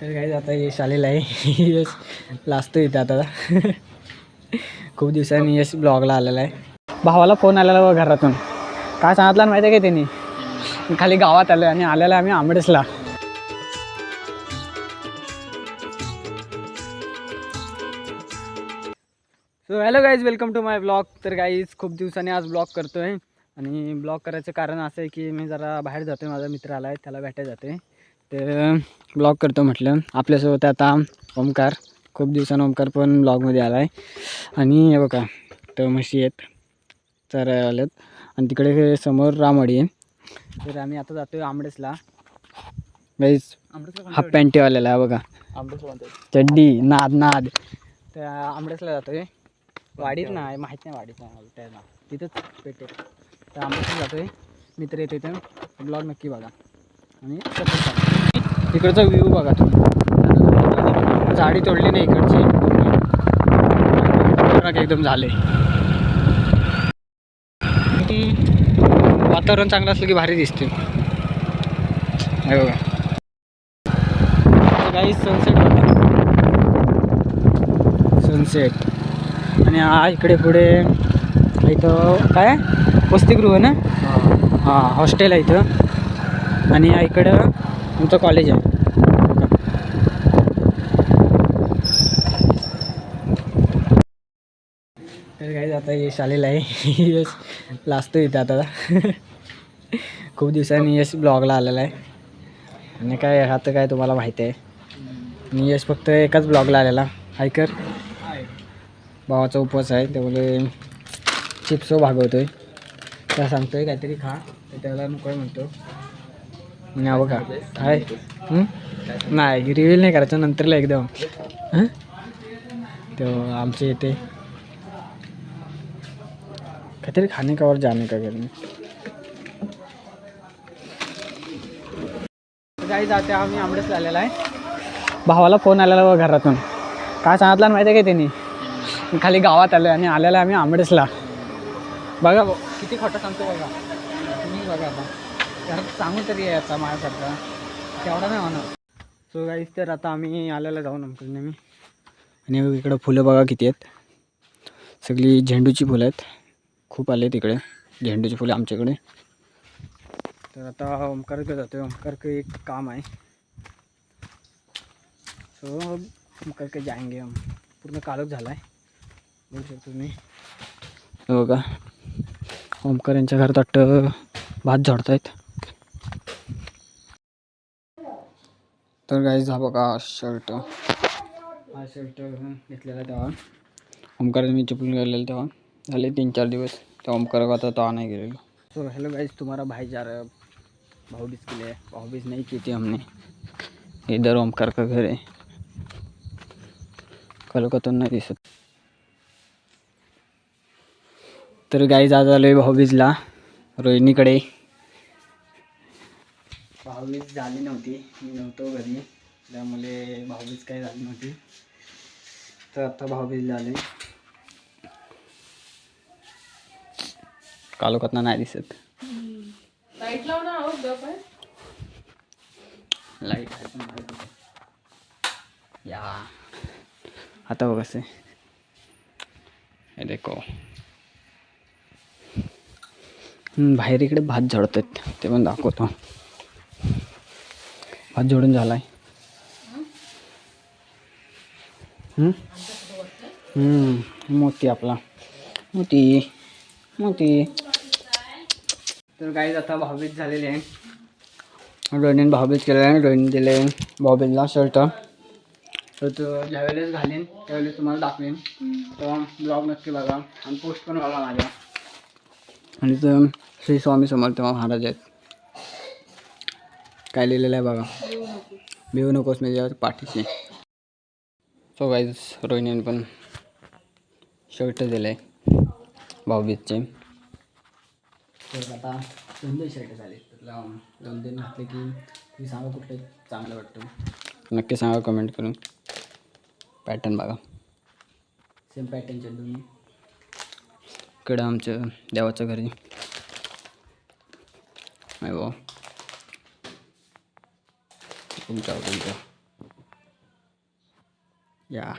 तर काही आता यश आलेलं आहे. यश लाजतो इथं आता. खूप दिवसांनी यश ब्लॉगला आलेला आहे. भावाला फोन आलेला बघ घरातून. काय सांगितलं माहिती आहे का त्यांनी खाली गावात आलो आणि आलेला आम्ही आंबडेसला so hello guys welcome to my blog तर गाईज खूप दिवसांनी आज ब्लॉग करतो आहे आणि ब्लॉग करायचं कारण असं आहे की मी जरा बाहेर जातो आहे माझा मित्र आला आहे त्याला भेटायला जाते तर ब्लॉग करतो म्हटलं. आपल्यासोबत आता ओमकार खूप दिवसानं ओमकार पण ब्लॉगमध्ये आला आहे आणि हे बघा तर म्हशी आहेत चरायला आल्यात. आणि तिकडे समोर रामवाडी आहे. तर आम्ही आता जातो आहे आंबडेसला गाईज हाफ पॅन्टीवाल्याला आहे बघा. चड्डी नाद नाद. तर आंबडेसला जातो आहे वाडीत नाही माहीत नाही वाडीत नाही मला त्या नाव तिथंच पेटे तर आंबडेसला जातो आहे मित्र येते इथं. ब्लॉग नक्की बघा. आणि. इकडचा व्ह्यू बघा तुम्ही. झाडी तोडली नाही इकडची. एकदम झाले. वातावरण चांगलं असलं की भारी दिसते. हे बघा. काही सनसेट बघा. सनसेट आणि हा इकडे पुढे इथं काय? वसतिगृह ना? हां. हॉस्टेल आहे इथं. आणि इकडं आमचं कॉलेज आहे. तर काही आता यश आलेलं आहे. यश लाजतो इथं आता. खूप दिवसांनी यश ब्लॉगला आलेला आहे. आणि काय आता काय तुम्हाला माहिती आहे. मी यश फक्त एकाच ब्लॉगला आलेला. हाय भावाचा उपवास आहे त्यामुळे आहे त्या सांगतो आहे काहीतरी खा. त्याला नको म्हणतो. हा बघा. काय? नाही रिव्हील नाही करायचं नंतरला एकदम हं? तेव्हा आमचे येते. काहीतरी खाणे का और जाणे का करणे काही जाते आम्ही आंबडेच आलेला आहे. भावाला फोन आलेला बघ घरातून. काय सांगितलं माहिती आहे का त्यांनी? खाली गावात आलो आणि आलेला आम्ही आंबडेसला बघा. किती खोटं सांगतो बघा. तुम्ही बघा आता. घरात सांगू तरी आता माझ्यासारखा. तेवढा नाही होणार. सो गाईज तर आता आम्ही आलेला जाऊन आमकडे मी आणि इकडं फुलं बघा किती आहेत. सगळी झेंडूची फुलं आहेत. खूप आले तिकडे झेंडूची फुलं आमच्याकडे. तर आता ओमकारकडे जातो ओमकारकडे एक काम आहे. सो ओमकारकडे जायंगे हम पूर्ण कालच झाला आहे बघू शकतो तुम्ही. बघा. ओमकार यांच्या घरात वाटतं भात झडत आहेत तर गाईज हा बघा शर्ट हा शर्ट घेतलेला तेव्हा. ओमकार मी चिपळून गेलेलं तेव्हा. झाले तीन चार दिवस. तेव्हा ओमकार आता तेव्हा नाही गेलेलो. तो हेलो गाइज़ तुम्हारा भाई जा रहा है. अब भाऊबीज के लिए. भाऊबीज नहीं की थी हमने. इधर ओमकार का घर है. कलकत्ता नाही दिसत तर गाईज आज आलो भाऊबीजला. रोहिणीकडे. भाऊबीज झाली नव्हती. मी नव्हतो घरी. त्यामुळे भाऊबीज काही झाली नव्हती. तर आता भाऊबीज झाले. कालोखातना नाही दिसत. लाइट लाव ना लाइट? या. आता बघ असे हे देखो. बाहेर इकडे भात झडतात. ते पण दाखवतो. झोडून झालाय. हम्म? हम्म, मोती आपला. मोती मोती. तर काही आता भाऊबीज झालेली आहे. रोहिणीने भाऊबीज केलेला आहे रोहिणी दिले भाऊबीजला शर्ट तर तो ज्यावेळेस घालीन त्यावेळेस तुम्हाला दाखवेन. तेव्हा ब्लॉग नक्की बघा आणि पोस्ट पण बघा माझ्या. आणि तर श्री स्वामी समर्थ महाराज आहेत. काय लिहिलेलं आहे बघा. भिवू नकोस म्हणजे पाठीशी. सो गाईज रोहिणीने पण शर्ट दिलं आहे भाऊबीजचे. तर आता दोन दोन शर्ट झाले दोन दोन घातले की तुम्ही सांगा कुठले चांगलं वाटतं. नक्की सांगा कमेंट करून. पॅटर्न बघा. सेम पॅटर्नचे दोन इकडं आमचं देवाचं घरी आहे. भाऊ Cũng 个呀